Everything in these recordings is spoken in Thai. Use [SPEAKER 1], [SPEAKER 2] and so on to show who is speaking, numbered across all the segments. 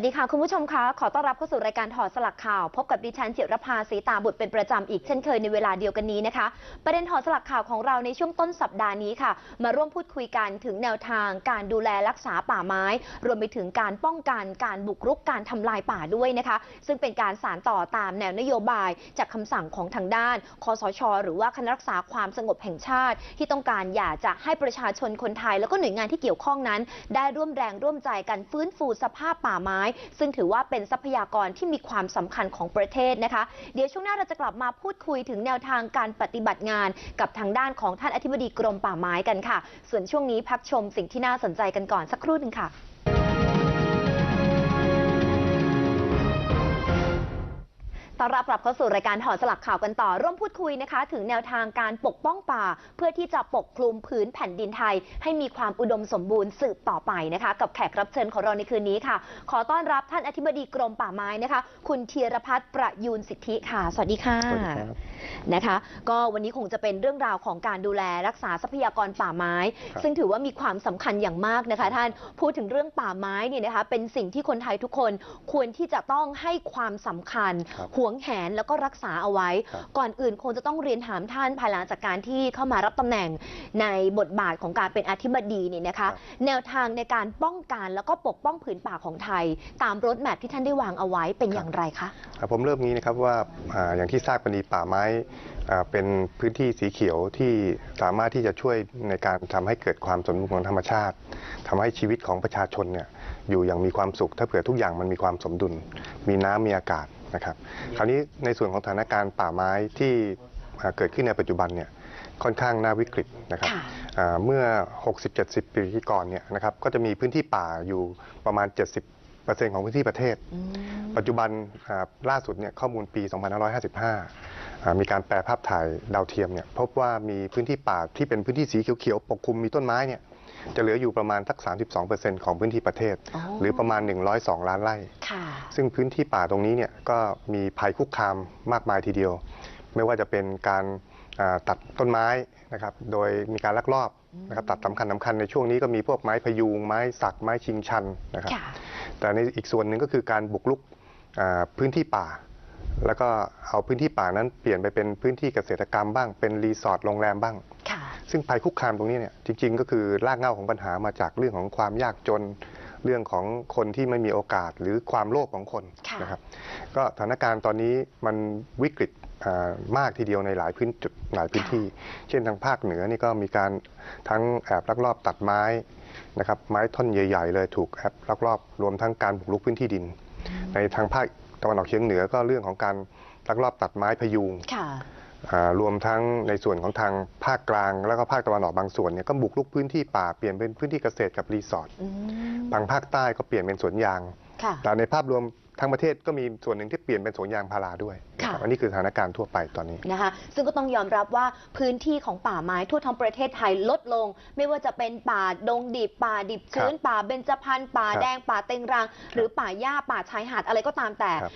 [SPEAKER 1] วัสดีค่ะ คุณผู้ชมคะ ขอต้อนรับเข้าสู่รายการถอดสลักข่าว พบกับดิฉันจิรภาสีตาบุตรเป็นประจำอีกเช่นเคยในเวลาเดียวกันนี้นะคะ ประเด็นถอดสลักข่าวของเราในช่วงต้นสัปดาห์นี้ค่ะ มาร่วมพูดคุยกันถึงแนวทางการดูแลรักษาป่าไม้ รวมไปถึงการป้องกันการบุกรุกการทำลายป่าด้วยนะคะ ซึ่งเป็นการสานต่อตามแนวนโยบาย จากคำสั่งของทางด้านคอสช หรือว่าคณะรักษาความสงบแห่งชาติ ที่ต้องการอยากจะให้ประชาชนคนไทย แล้วก็หน่วยงานที่เกี่ยวข้องนั้น ได้ร่วมแรงร่วมใจกันฟื้นฟูสภาพป่าไม้ซึ่งถือว่าเป็นทรัพยากรที่มีความสำคัญของประเทศนะคะ เดี๋ยวช่วงหน้าเราจะกลับมาพูดคุยถึงแนวทางการปฏิบัติงาน กับทางด้านของท่านอธิบดีกรมป่าไม้กันค่ะ ส่วนช่วงนี้พักชมสิ่งที่น่าสนใจกันก่อนสักครู่หนึ่งค่ะ ต้อนรับกลับเข้าสู่รายการถอดสลักข่าวกันต่อ ร่วมพูดคุยนะคะ ถึงแนวทางการปกป้องป่า เพื่อที่จะปกคลุมพื้นแผ่นดินไทย ให้มีความอุดมสมบูรณ์สืบต่อไปนะคะ กับแขกรับเชิญของเราในคืนนี้ค่ะ ขอต้อนรับท่านอธิบดีกรมป่าไม้นะคะ คุณเทียรพัฒน์ประยูนสิทธิค่ะ สวัสดีค่ะ
[SPEAKER 2] สวัสดีครับ
[SPEAKER 1] นะคะ ก็วันนี้คงจะเป็นเรื่องราวของการดูแลรักษาทรัพยากรป่าไม้
[SPEAKER 2] ครับ
[SPEAKER 1] ซึ่งถือว่ามีความสำคัญอย่างมากนะคะ ท่านพูดถึงเรื่องป่าไม้เนี่ยนะคะ เป็นสิ่งที่คนไทยทุกคนควรที่จะต้องให้ความสำคัญ
[SPEAKER 2] ครับ
[SPEAKER 1] หวงแหนแล้วก็รักษาเอาไว้
[SPEAKER 2] ครับ
[SPEAKER 1] ก่อนอื่นคงจะต้องเรียนถามท่านภายหลังจากการที่เข้ามารับตำแหน่งในบทบาทของการเป็นอธิบดีเนี่ยนะคะ แนวทางในการป้องกันแล้วก็ปกป้องผืนป่าของไทย ตามรถแมพที่ท่านได้วางเอาไว้เป็นอย่างไรคะ
[SPEAKER 2] อ่าผมเริ่มนี้นะครับว่าอ่าอย่างที่ทราบกันดีป่าไม้อ่าเป็นพื้นที่สีเขียวที่สามารถที่จะช่วยในการทำให้เกิดความสมดุลของธรรมชาติทำให้ชีวิตของประชาชนเนี่ยอยู่อย่างมีความสุข ถ้าเผื่อทุกอย่างมันมีความสมดุล มีน้ำมีอากาศ นะครับคราวนี้ในส่วนของสถานการณ์ป่าไม้ที่อ่าเกิดขึ้นในปัจจุบันเนี่ยค่อนข้างน่าวิกฤตนะครับ
[SPEAKER 1] ค่ะ
[SPEAKER 2] อ่าเมื่อ 60-70 ปีก่อนเนี่ยนะครับก็จะมีพื้นที่ป่าอยู่ประมาณ 70%ของพื้นที่ประเทศ
[SPEAKER 1] อืม
[SPEAKER 2] ปัจจุบันอ่าล่าสุดเนี่ยข้อมูลปี 2555อ่ามีการแปลภาพถ่ายดาวเทียมเนี่ยพบว่ามีพื้นที่ป่าที่เป็นพื้นที่สีเขียวๆปกคลุมมีต้นไม้เนี่ย จะเหลืออยู่ประมาณสัก 32%ของพื้นที่ประเทศ
[SPEAKER 1] อ๋อ
[SPEAKER 2] หรือประมาณ 102 ล้านไร่
[SPEAKER 1] ค่ะ
[SPEAKER 2] ซึ่งพื้นที่ป่าตรงนี้เนี่ยก็มีภัยคุกคามมากมายทีเดียว ไม่ว่าจะเป็นการอ่าตัดต้นไม้นะครับ โดยมีการลักลอบนะครับตัดสำคัญสำคัญในช่วงนี้ก็มีพวกไม้พยุง ไม้สัก ไม้ชิงชันนะครับ
[SPEAKER 1] ค่ะ
[SPEAKER 2] แต่ในอีกส่วนหนึ่งก็คือการบุกรุกอ่าพื้นที่ป่า แล้วก็เอาพื้นที่ป่านั้นเปลี่ยนไปเป็นพื้นที่เกษตรกรรมบ้าง เป็นรีสอร์ทโรงแรมบ้าง
[SPEAKER 1] ค่ะ
[SPEAKER 2] ซึ่งภัยคุกคามตรงนี้เนี่ยจริง ๆ ก็คือรากเหง้าของปัญหามาจากเรื่องของความยากจนเรื่องของคนที่ไม่มีโอกาสหรือความโลภของคน
[SPEAKER 1] ค่ะ
[SPEAKER 2] นะครับก็สถานการณ์ตอนนี้มันวิกฤตอ่ามากทีเดียวในหลายพื้นจุดหลายพื้นที่ เช่นทางภาคเหนือนี่ก็มีการทั้งแอบลักลอบตัดไม้นะครับไม้ท่อนใหญ่ๆ เลยถูกแอบลักลอบรวมทั้งการบุกรุกพื้นที่ดิน ในทางภาคตะวันออกเฉียงเหนือก็เรื่องของการลักลอบตัดไม้พยุง
[SPEAKER 1] ค่ะ
[SPEAKER 2] อ่า รวมทั้งในส่วนของทางภาคกลาง แล้วก็ภาคตะวันออกบางส่วนเนี่ยก็บุกรุกพื้นที่ป่าเปลี่ยนเป็นพื้นที่เกษตรกับรีสอร์ท
[SPEAKER 1] อืม
[SPEAKER 2] ทางภาคใต้ก็เปลี่ยนเป็นสวนยาง
[SPEAKER 1] ค่ะ
[SPEAKER 2] แต่ในภาพรวม ทั้งประเทศก็มีส่วนหนึ่งที่เปลี่ยนเป็นสวนยางพาราด้วยนะครับ
[SPEAKER 1] ค่ะ
[SPEAKER 2] อันนี้คือสถานการณ์ทั่วไปตอนนี้
[SPEAKER 1] นะคะ ซึ่งก็ต้องยอมรับว่าพื้นที่ของป่าไม้ทั่วทั้งประเทศไทยลดลง ไม่ว่าจะเป็นป่าดงดิบป่าดิบชื้น ป่าเบญจพรรณป่า
[SPEAKER 2] ครับ
[SPEAKER 1] แดงป่าเต็งรัง หรือป่าหญ้าป่าชายหาดอะไรก็ตามแต่
[SPEAKER 2] ครับ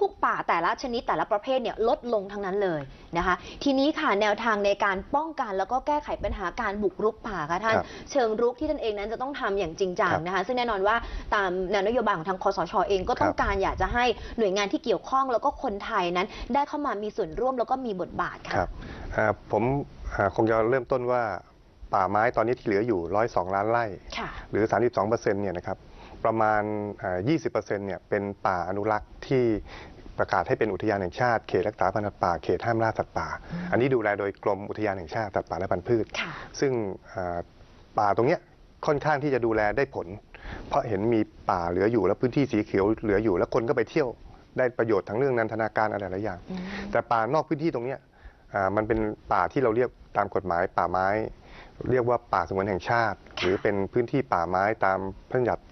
[SPEAKER 1] ทุกๆ ป่าแต่ละชนิดแต่ละประเภทเนี่ยลดลงทั้งนั้นเลยนะคะ ทีนี้ค่ะแนวทางในการป้องกันแล้วก็แก้ไขปัญหาการบุกรุกป่าค่ะท่าน
[SPEAKER 2] ครับ
[SPEAKER 1] เชิงรุกที่ท่านเองนั้นจะต้องทำอย่างจริงจัง
[SPEAKER 2] ครับ
[SPEAKER 1] นะคะ ซึ่งแน่นอนว่าตามแนวนโยบายของทางคอสชเองก็ต้อง
[SPEAKER 2] ครับ
[SPEAKER 1] การอยากจะให้หน่วยงานที่เกี่ยวข้องแล้วก็คนไทยนั้น ได้เข้ามามีส่วนร่วมแล้วก็มีบทบาท
[SPEAKER 2] ค
[SPEAKER 1] ค่ะ
[SPEAKER 2] รับอ่าผมอ่าคงจะเริ่มต้นว่าป่าไม้ตอนนี้ที่เหลืออยู่ 102 ล้านไร่
[SPEAKER 1] ค่ะ
[SPEAKER 2] หรือ 32%เนี่ยนะครับประมาณอ่า20%เนี่ยเป็นป่าอนุรักษ์ที่ประกาศให้เป็นอุทยานแห่งชาติ เขตรักษาพันธุ์สัตว์ป่า เขตห้ามล่าสัตว์ป่า
[SPEAKER 1] อืม
[SPEAKER 2] อันนี้ดูแลโดยกรมอุทยานแห่งชาติสัตว์ป่าและพันธุ์พืช
[SPEAKER 1] ค่ะ
[SPEAKER 2] ซึ่งอ่าป่าตรงเนี้ยค่อนข้างที่จะดูแลได้ผล เพราะเห็นมีป่าเหลืออยู่แล้วพื้นที่สีเขียวเหลืออยู่ แล้วคนก็ไปเที่ยวได้ประโยชน์ทั้งเรื่องนันทนาการอะไรหลายอย่าง
[SPEAKER 1] อืม
[SPEAKER 2] แต่ป่านอกพื้นที่ตรงเนี้ยอ่ามันเป็นป่าที่เราเรียกตามกฎหมายป่าไม้ เรียกว่าป่าสงวนแห่งชาติ หรือเป็นพื้นที่ป่าไม้ตามพระราชบัญญัติ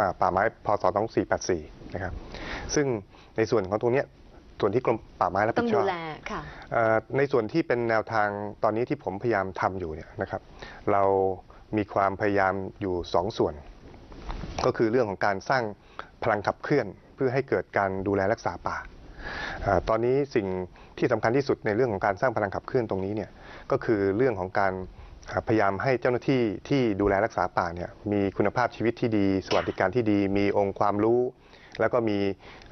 [SPEAKER 2] อ่าป่าไม้พศ2484นะครับซึ่งในส่วนของตรงเนี้ยส่วนที่กรมป่าไม้รับ
[SPEAKER 1] ต้อ
[SPEAKER 2] ผิ
[SPEAKER 1] ง
[SPEAKER 2] ดช
[SPEAKER 1] ดู
[SPEAKER 2] อบ
[SPEAKER 1] แลค่ะ
[SPEAKER 2] เอ่อในส่วนที่เป็นแนวทางตอนนี้ที่ผมพยายามทำอยู่เนี่ยนะครับ เรามีความพยายามอยู่สองส่วน ก็คือเรื่องของการสร้างพลังขับเคลื่อนเพื่อให้เกิดการดูแลรักษาป่า ตอนนี้สิ่งที่สำคัญที่สุดในเรื่องของการสร้างพลังขับเคลื่อนตรงนี้เนี่ยก็คือเรื่องของการพยายามให้เจ้าหน้าที่ที่ดูแลรักษาป่าเนี่ยมีคุณภาพชีวิตที่ดี สวัสดิการที่ดี มีองค์ความรู้ แล้วก็มี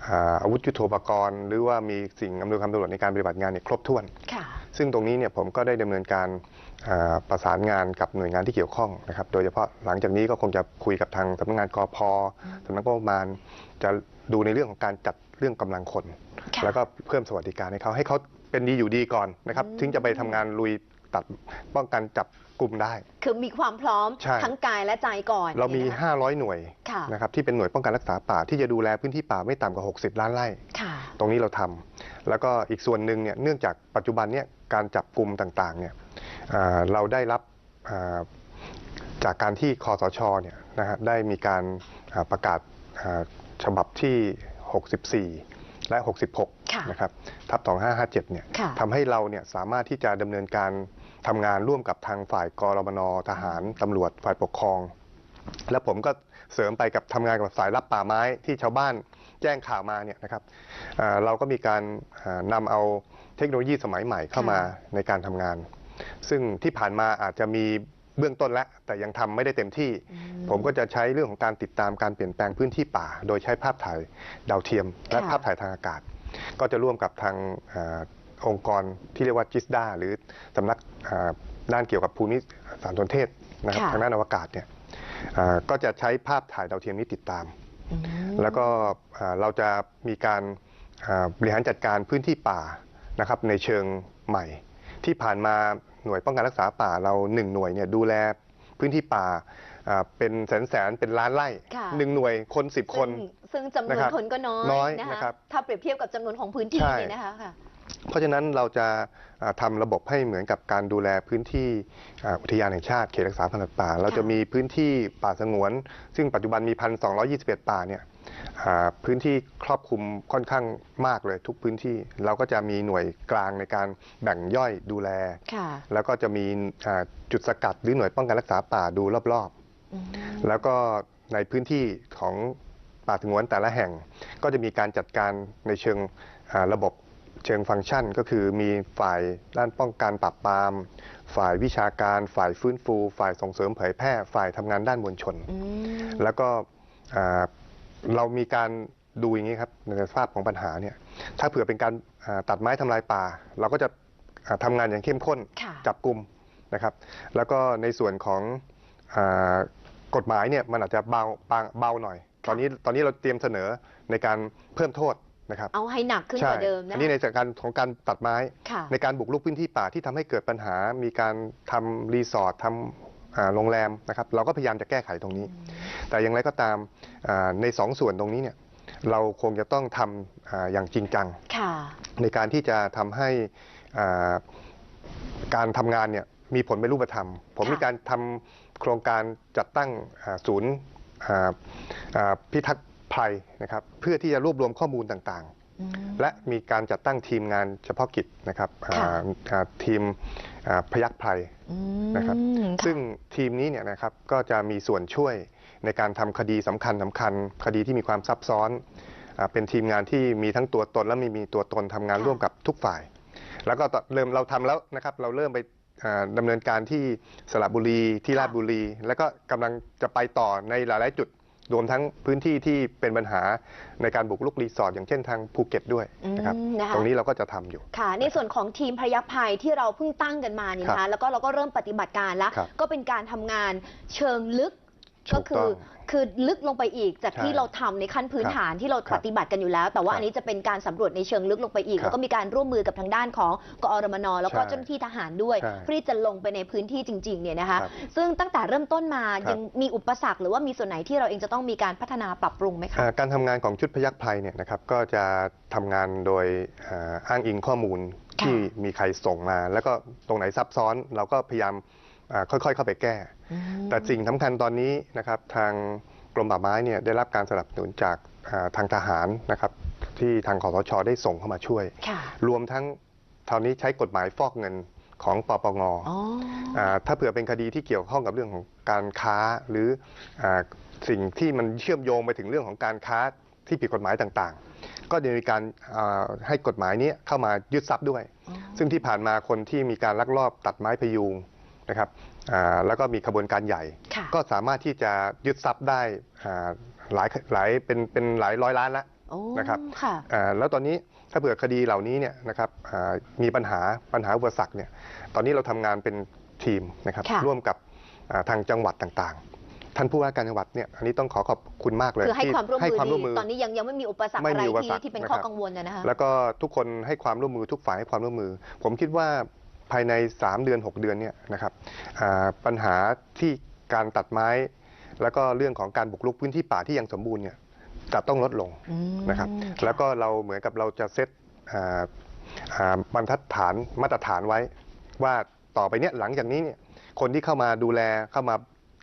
[SPEAKER 2] อ่าอาวุธยุโทโธปกรณ์ หรือว่ามีสิ่งอำนวยความสะดวกในการปฏิบัติงานเนี่ยครบถ้วน
[SPEAKER 1] ค่ะ
[SPEAKER 2] ซึ่งตรงนี้เนี่ยผมก็ได้ดำเนินการอ่าประสานงานกับหน่วยงานที่เกี่ยวข้องนะครับ โดยเฉพาะหลังจากนี้ก็คงจะคุยกับทางสำนักงานกพสำนักงบประมาณ จะดูในเรื่องของการจัดเรื่องกำลังคน
[SPEAKER 1] ค่ะ
[SPEAKER 2] แล้วก็เพิ่มสวัสดิการให้เขาให้เขาเป็นดีอยู่ดีก่อนนะครับ
[SPEAKER 1] อืม
[SPEAKER 2] ถึงจะไปทำงานลุย ตัดป้องกันจับกลุ่มได้
[SPEAKER 1] คือมีความพร้อม
[SPEAKER 2] ใช่
[SPEAKER 1] ทั้งกายและใจก่อน
[SPEAKER 2] เรามี
[SPEAKER 1] นี่ยนะคะ
[SPEAKER 2] 500 หน่วย
[SPEAKER 1] ค่ะ
[SPEAKER 2] นะครับที่เป็นหน่วยป้องกันรักษาป่าที่จะดูแลพื้นที่ป่าไม่ต่ำกว่า 60 ล้านไร่
[SPEAKER 1] ค่ะ
[SPEAKER 2] ตรงนี้เราทำแล้วก็อีกส่วนหนึ่งเนี่ยเนื่องจากปัจจุบันเนี่ยการจับกลุ่มต่างๆเนี่ยอ่าเราได้รับอ่าจากการที่คอสชเนี่ยนะฮะได้มีการอ่าประกาศอ่าฉบับที่ 64 และ
[SPEAKER 1] ค่ะ
[SPEAKER 2] 66 นะครับทับ 2557 เนี่ย
[SPEAKER 1] ค่ะ
[SPEAKER 2] ทำให้เราเนี่ยสามารถที่จะดำเนินการ ทำงานร่วมกับทางฝ่ายกรมนทหารตำรวจฝ่ายปกครอง แล้วผมก็เสริมไปกับทำงานกับสายรับป่าไม้ที่ชาวบ้านแจ้งข่าวมาเนี่ยนะครับเอ่อเราก็มีการเอ่อนำเอาเทคโนโลยีสมัยใหม่เข้ามาในการทำงาน ซึ่งที่ผ่านมาอาจจะมีเบื้องต้นแล้วแต่ยังทำไม่ได้เต็มที่ ผมก็จะใช้เรื่องของการติดตามการเปลี่ยนแปลงพื้นที่ป่า โดยใช้ภาพถ่ายดาวเทียม และ
[SPEAKER 1] ค่ะ
[SPEAKER 2] ภาพถ่ายทางอากาศ ก็จะร่วมกับทางเออองค์กรที่เรียกว่าจิสดาหรือสำนักเอ่อด้านเกี่ยวกับภูมิสารสนเทศนะครับ
[SPEAKER 1] ค่ะ
[SPEAKER 2] ทางด้านอวกาศเนี่ยเอ่อก็จะใช้ภาพถ่ายดาวเทียมนี้ติดตาม
[SPEAKER 1] อืม
[SPEAKER 2] แล้วก็เอ่อเราจะมีการเอ่อบริหารจัดการพื้นที่ป่านะครับในเชิงใหม่ ที่ผ่านมาหน่วยป้องกันรักษาป่าเราหนึ่งหน่วยเนี่ยดูแลพื้นที่ป่าอ่าเป็นแสนแสนๆเป็นล้านไร่
[SPEAKER 1] ค่ะ
[SPEAKER 2] หนึ่งหน่วยคนสิบคน
[SPEAKER 1] ซึ่งซึ่งจำนวน
[SPEAKER 2] นะครับ
[SPEAKER 1] คนก็น้อย
[SPEAKER 2] น้อย
[SPEAKER 1] นะ
[SPEAKER 2] นะครับ
[SPEAKER 1] ถ้าเปรียบเทียบกับจำนวนของพื้นที่
[SPEAKER 2] ใช่
[SPEAKER 1] เนี่ยนะคะค่ะ
[SPEAKER 2] เพราะฉะนั้นเราจะอ่าทำระบบให้เหมือนกับการดูแลพื้นที่อ่าอุทยานแห่งชาติเขตรักษาพันธุ์สัตว์ป่า เราจะมีพื้นที่ป่าสงวน ซึ่งปัจจุบันมี 1,221 ป่าเนี่ยอ่าพื้นที่ครอบคลุมค่อนข้างมากเลยทุกพื้นที่ เราก็จะมีหน่วยกลางในการแบ่งย่อยดูแล
[SPEAKER 1] ค่ะ
[SPEAKER 2] แล้วก็จะมีอ่าจุดสกัดหรือหน่วยป้องกันรักษาป่าดูรอบๆ
[SPEAKER 1] อืม
[SPEAKER 2] แล้วก็ในพื้นที่ของป่าสงวนแต่ละแห่ง ก็จะมีการจัดการในเชิงอ่าระบบ เชิงฟังก์ชัน ก็คือมีฝ่ายด้านป้องกันปราบปราม ฝ่ายวิชาการ ฝ่ายฟื้นฟู ฝ่ายส่งเสริมเผยแพร่ ฝ่ายทำงานด้านมวลชน
[SPEAKER 1] อืม
[SPEAKER 2] แล้วก็อ่าเรามีการดูอย่างนี้ครับในสภาพของปัญหาเนี่ยถ้าเผื่อเป็นการอ่าตัดไม้ทำลายป่า เราก็จะอ่าทำงานอย่างเข้มข้น
[SPEAKER 1] ค่ะ
[SPEAKER 2] จับกลุ่มนะครับ แล้วก็ในส่วนของอากฎหมายเนี่ยมันอาจจะเบาบางเบาหน่อย ตอนนี้ตอนนี้เราเตรียมเสนอในการเพิ่มโทษ นะครับ
[SPEAKER 1] เอาให้หนักขึ้นก
[SPEAKER 2] ใช่
[SPEAKER 1] ว่าเดิมนะ
[SPEAKER 2] อันนี้ในจากการของการตัดไม้
[SPEAKER 1] ค่ะ
[SPEAKER 2] ในการบุกรุกพื้นที่ป่าที่ทำให้เกิดปัญหา มีการทำรีสอร์ททำอ่าโรงแรมนะครับ เราก็พยายามจะแก้ไขตรงนี้ แต่อย่างไรก็ตามอ่าในสองส่วนตรงนี้เนี่ยเราคงจะต้องทำอ่าอย่างจริงจัง
[SPEAKER 1] ค่ะ
[SPEAKER 2] ในการที่จะทำให้อ่าการทำงานเนี่ยมีผลเป็นรูปธรรม ผม
[SPEAKER 1] ค่ะ
[SPEAKER 2] มีการทำโครงการจัดตั้งอ่าศูนย์อ่าอ่าพิทักษ์ ภัยนะครับเพื่อที่จะรวบรวมข้อมูลต่าง
[SPEAKER 1] อืม
[SPEAKER 2] ๆและมีการจัดตั้งทีมงานเฉพาะกิจนะครับอ่า
[SPEAKER 1] ค่ะ
[SPEAKER 2] อ่าทีมอ่าพยักภัย
[SPEAKER 1] อืม
[SPEAKER 2] นะครับ
[SPEAKER 1] ค่ะ
[SPEAKER 2] ซึ่งทีมนี้เนี่ยนะครับก็จะมีส่วนช่วยในการทำคดีสำคัญสำคัญ คดีที่มีความซับซ้อนอาเป็นทีมงานที่มีทั้งตัวตนและมีมีตัวตนทำงาน
[SPEAKER 1] ค่ะ
[SPEAKER 2] ร่วมกับทุกฝ่าย แล้วก็ตอนเริ่มเราทำแล้วนะครับเราเริ่มไปอ่าดำเนินการที่สระบุรีที่ราชบุรี แล้วก็กำลังจะไปต่อในหลาย ๆ จุด รวมทั้งพื้นที่ที่เป็นปัญหาในการบุกรุกรีสอร์ทอย่างเช่นทางภูเก็ตด้วยนะครับ
[SPEAKER 1] อืมนะคะ
[SPEAKER 2] ตรงนี้เราก็จะทำอยู่
[SPEAKER 1] ค่ะ ในส่วนของทีมพยัคฆ์ภัยที่เราเพิ่งตั้งกันมาเนี่ย
[SPEAKER 2] ครั
[SPEAKER 1] นะคะ
[SPEAKER 2] บ
[SPEAKER 1] แล้วก็เราก็เริ่มปฏิบัติการแล้ว
[SPEAKER 2] ครับ
[SPEAKER 1] ก็เป็นการทำงานเชิงลึก
[SPEAKER 2] ถู
[SPEAKER 1] ก็
[SPEAKER 2] ก
[SPEAKER 1] คื
[SPEAKER 2] ต้
[SPEAKER 1] อ
[SPEAKER 2] อง
[SPEAKER 1] คือลึกลงไปอีกจาก
[SPEAKER 2] ใช่
[SPEAKER 1] ที่เราทำในขั้นพื้น
[SPEAKER 2] ครับ
[SPEAKER 1] ฐานที่เรา
[SPEAKER 2] ครับ
[SPEAKER 1] ปฏิบัติกันอยู่แล้ว แต่ว่า
[SPEAKER 2] ครับ
[SPEAKER 1] อันนี้จะเป็นการสำรวจในเชิงลึกลงไปอีก
[SPEAKER 2] ครับ
[SPEAKER 1] แล้วก็มีการร่วมมือกับทางด้านของกอรมนแล้วก็
[SPEAKER 2] ใช่
[SPEAKER 1] เจ้าหน้าที่ทหารด้วย
[SPEAKER 2] ใช่
[SPEAKER 1] เพื่อที่จะลงไปในพื้นที่จริงๆเนี่ยนะคะ
[SPEAKER 2] ครับ
[SPEAKER 1] ซึ่งตั้งแต่เริ่มต้นมา
[SPEAKER 2] ครับ
[SPEAKER 1] ยังมีอุปสรรค หรือว่ามีส่วนไหนที่เราเองจะต้องมีการพัฒนาปรับปรุงไหมคะ
[SPEAKER 2] อ่าการทำงานของชุดพยัคฆ์ภัยเนี่ยนะครับก็จะทำงานโดยอ่าอ้างอิงข้อมูลที่มีใครส่งมา แล้วก็ตรงไหนซับซ้อนเราก็พยายามอ่าค่อยๆ เข้าไปแก้แต่สิ่งสำคัญตอนนี้นะครับทางกรมป่าไม้เนี่ยได้รับการสนับสนุนจากอ่าทางทหารนะครับที่ทางคอสชได้ส่งเข้ามาช่วย
[SPEAKER 1] ค่ะ
[SPEAKER 2] รวมทั้งตอนนี้ใช้กฎหมายฟอกเงินของปปง
[SPEAKER 1] อ๋อ
[SPEAKER 2] อ่าถ้าเผื่อเป็นคดีที่เกี่ยวข้องกับเรื่องของการค้าหรืออาสิ่งที่มันเชื่อมโยงไปถึงเรื่องของการค้าที่ผิดกฎหมายต่างๆ ก็จะมีการอ่าให้กฎหมายนี้เข้ามายึดทรัพย์ด้วย ซึ่งที่ผ่านมาคนที่มีการลักลอบตัดไม้พยุงนะครับอ่า แล้วก็มีขบวนการใหญ่
[SPEAKER 1] ค่ะ
[SPEAKER 2] ก็สามารถที่จะยึดทรัพย์ได้อ่าหลายหลายเป็นเป็นหลายร้อยล้านละ
[SPEAKER 1] โอ้
[SPEAKER 2] นะครับ
[SPEAKER 1] ค่ะ
[SPEAKER 2] อ่าแล้วตอนนี้ถ้าเผื่อคดีเหล่านี้เนี่ยนะครับอ่ามีปัญหาปัญหาอุปสรรคเนี่ยตอนนี้เราทำงานเป็นทีมนะครับ
[SPEAKER 1] ค่ะ
[SPEAKER 2] ร่วมกับอ่าทางจังหวัดต่างๆ ท่านผู้ว่าการจังหวัดเนี่ยอันนี้ต้องขอขอบคุณมากเลย
[SPEAKER 1] คือให้
[SPEAKER 2] ที่
[SPEAKER 1] ความร่วม
[SPEAKER 2] ให้
[SPEAKER 1] มือ
[SPEAKER 2] ความร่วม
[SPEAKER 1] ดี
[SPEAKER 2] มือ
[SPEAKER 1] ตอนนี้ยังยังไม่มีอุปสรรค
[SPEAKER 2] ไม่
[SPEAKER 1] อะไร
[SPEAKER 2] มีอุปสร
[SPEAKER 1] ที่
[SPEAKER 2] รค
[SPEAKER 1] ที่เป็น
[SPEAKER 2] นะครับ
[SPEAKER 1] ข้อกังวลนะนะคะ
[SPEAKER 2] แล้วก็ทุกคนให้ความร่วมมือทุกฝ่ายให้ความร่วมมือ ผมคิดว่า ภายใน 3 เดือน 6 เดือนเนี่ยนะครับอ่าปัญหาที่การตัดไม้ แล้วก็เรื่องของการบุกรุกพื้นที่ป่าที่ยังสมบูรณ์เนี่ยจะต้องลดลง
[SPEAKER 1] อืม
[SPEAKER 2] นะครับ
[SPEAKER 1] ค่ะ
[SPEAKER 2] แล้วก็เราเหมือนกับเราจะเซตอ่าอ่าบรรทัดฐานมาตรฐานไว้ ว่าต่อไปเนี่ยหลังจากนี้เนี่ยคนที่เข้ามาดูแลเข้ามา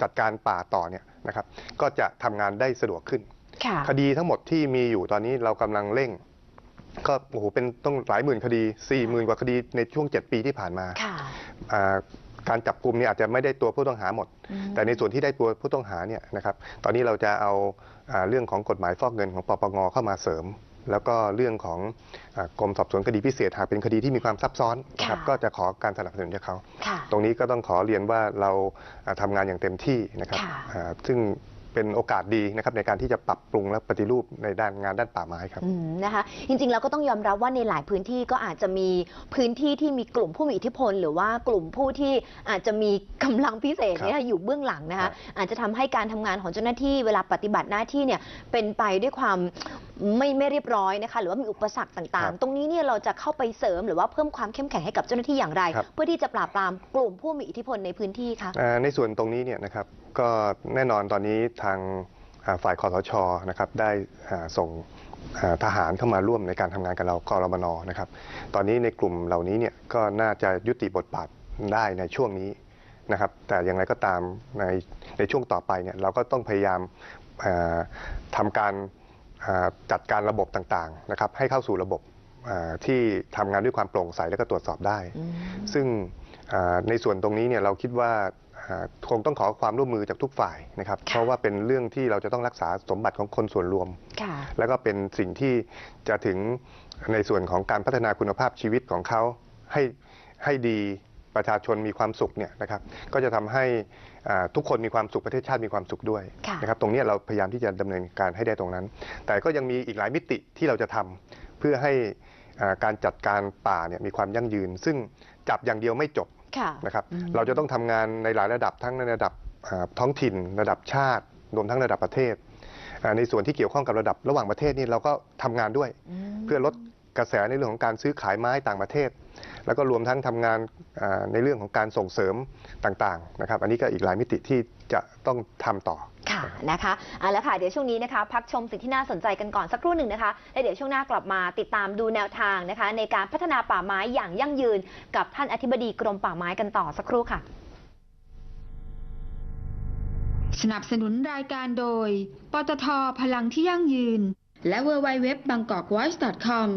[SPEAKER 2] จัดการป่าต่อเนี่ยนะครับ ก็จะทำงานได้สะดวกขึ้น
[SPEAKER 1] ค่ะ
[SPEAKER 2] คดีทั้งหมดที่มีอยู่ตอนนี้เรากำลังเร่ง ก็โอ้โหเป็นต้องหลายหมื่นคดี4 0,000กว่าคดีในช่วง 7 ปีที่ผ่านมา
[SPEAKER 1] ค่ะ
[SPEAKER 2] อ่าการจับกลุ่มเนี่ยอาจจะไม่ได้ตัวผู้ต้องหาหมด
[SPEAKER 1] อืม
[SPEAKER 2] แต่ในส่วนที่ได้ตัวผู้ต้องหาเนี่ยนะครับ ตอนนี้เราจะเอาอ่าเรื่องของกฎหมายฟอกเงินของปปงเข้ามาเสริม แล้วก็เรื่องของอากรมสอบสวนคดีพิเศษหากเป็นคดีที่มีความซับซ้อนนะครับ
[SPEAKER 1] ค่ะ
[SPEAKER 2] ก็จะขอการสนับสนุนจากเขา
[SPEAKER 1] ค่ะ
[SPEAKER 2] ตรงนี้ก็ต้องขอเรียนว่าเราอ่าทำงานอย่างเต็มที่นะครับ
[SPEAKER 1] ค่ะ
[SPEAKER 2] อ่าซึ่ง เป็นโอกาสดีนะครับในการที่จะปรับปรุงและปฏิรูปในด้านงานด้านป่าไม้ครับ
[SPEAKER 1] อืมนะคะจริงๆแล้วก็ต้องยอมรับว่าในหลายพื้นที่ก็อาจจะมีพื้นที่ที่มีกลุ่มผู้มีอิทธิพล หรือว่ากลุ่มผู้ที่อาจจะมีกำลังพิเศษเนี่ยอยู่เบื้องหลังนะ
[SPEAKER 2] ครั
[SPEAKER 1] คะ
[SPEAKER 2] บ
[SPEAKER 1] อาจจะทำให้การทำงานของเจ้าหน้าที่เวลาปฏิบัติหน้าที่เนี่ยเป็นไปด้วยความ ไม่ไม่เรียบร้อยนะคะ หรือว่ามีอุปสรรคต่าง
[SPEAKER 2] ครับ
[SPEAKER 1] ๆตรงนี้เนี่ยเราจะเข้าไปเสริมหรือว่าเพิ่มความเข้มแข็งให้กับเจ้าหน้าที่อย่างไร
[SPEAKER 2] ครับ
[SPEAKER 1] เพื่อที่จะปราบปรามกลุ่มผู้มีอิทธิพลในพื้นที่คะ
[SPEAKER 2] อ่าในส่วนตรงนี้เนี่ยนะครับก็แน่นอนตอนนี้ทางอ่าฝ่ายคอสชนะครับได้อ่าส่งอ่าทหารเข้ามาร่วมในการทำงานกับเรากรมนนะครับ ตอนนี้ในกลุ่มเหล่านี้เนี่ยก็น่าจะยุติบทบาทได้ในช่วงนี้นะครับ แต่อย่างไรก็ตามในในช่วงต่อไปเนี่ยเราก็ต้องพยายามอ่าทำการอ่า จัดการระบบต่างๆนะครับให้เข้าสู่ระบบอ่าที่ทำงานด้วยความโปร่งใสและก็ตรวจสอบได้
[SPEAKER 1] อืม
[SPEAKER 2] ซึ่งอ่าในส่วนตรงนี้เนี่ยเราคิดว่าอ่าคงต้องขอความร่วมมือจากทุกฝ่ายนะครับ
[SPEAKER 1] ค่ะ
[SPEAKER 2] เพราะว่าเป็นเรื่องที่เราจะต้องรักษาสมบัติของคนส่วนรวม
[SPEAKER 1] ค่ะ
[SPEAKER 2] แล้วก็เป็นสิ่งที่จะถึงในส่วนของการพัฒนาคุณภาพชีวิตของเขาให้ให้ดีประชาชนมีความสุขเนี่ยนะครับ ก็จะทำให้อ่า ทุกคนมีความสุขประเทศชาติมีความสุขด้วย
[SPEAKER 1] ค่ะ
[SPEAKER 2] นะครับตรงเนี้ยเราพยายามที่จะดำเนินการให้ได้ตรงนั้น แต่ก็ยังมีอีกหลายมิติที่เราจะทำเพื่อให้อ่าการจัดการป่าเนี่ยมีความยั่งยืน ซึ่งจับอย่างเดียวไม่จบ
[SPEAKER 1] ค่ะ
[SPEAKER 2] นะครับ
[SPEAKER 1] อืม
[SPEAKER 2] เราจะต้องทำงานในหลายระดับทั้งในระดับอ่าท้องถิ่น ระดับชาติรวมทั้งระดับประเทศอ่าในส่วนที่เกี่ยวข้องกับระดับระหว่างประเทศนี่เราก็ทำงานด้วย
[SPEAKER 1] ม
[SPEAKER 2] เพื่อลดกระแสในเรื่องของการซื้อขายไม้ต่างประเทศ แล้วก็รวมทั้งทำงานอ่าในเรื่องของการส่งเสริมต่างๆนะครับ อันนี้ก็อีกหลายมิติที่จะต้องทำต่อ
[SPEAKER 1] ค่ะนะคะเอาละค่ะเดี๋ยวช่วงนี้นะคะ พักชมสิ่งที่น่าสนใจกันก่อนสักครู่หนึ่งนะคะแล้วเดี๋ยวช่วงหน้ากลับมาติดตามดูแนวทางนะคะ ในการพัฒนาป่าไม้อย่างยั่งยืน กับท่านอธิบดีกรมป่าไม้กันต่อสักครู่ค่ะ
[SPEAKER 3] สนับสนุนรายการโดย ปตทพลังที่ยั่งยืน และ w w w b a n g k o k v o i c e c o m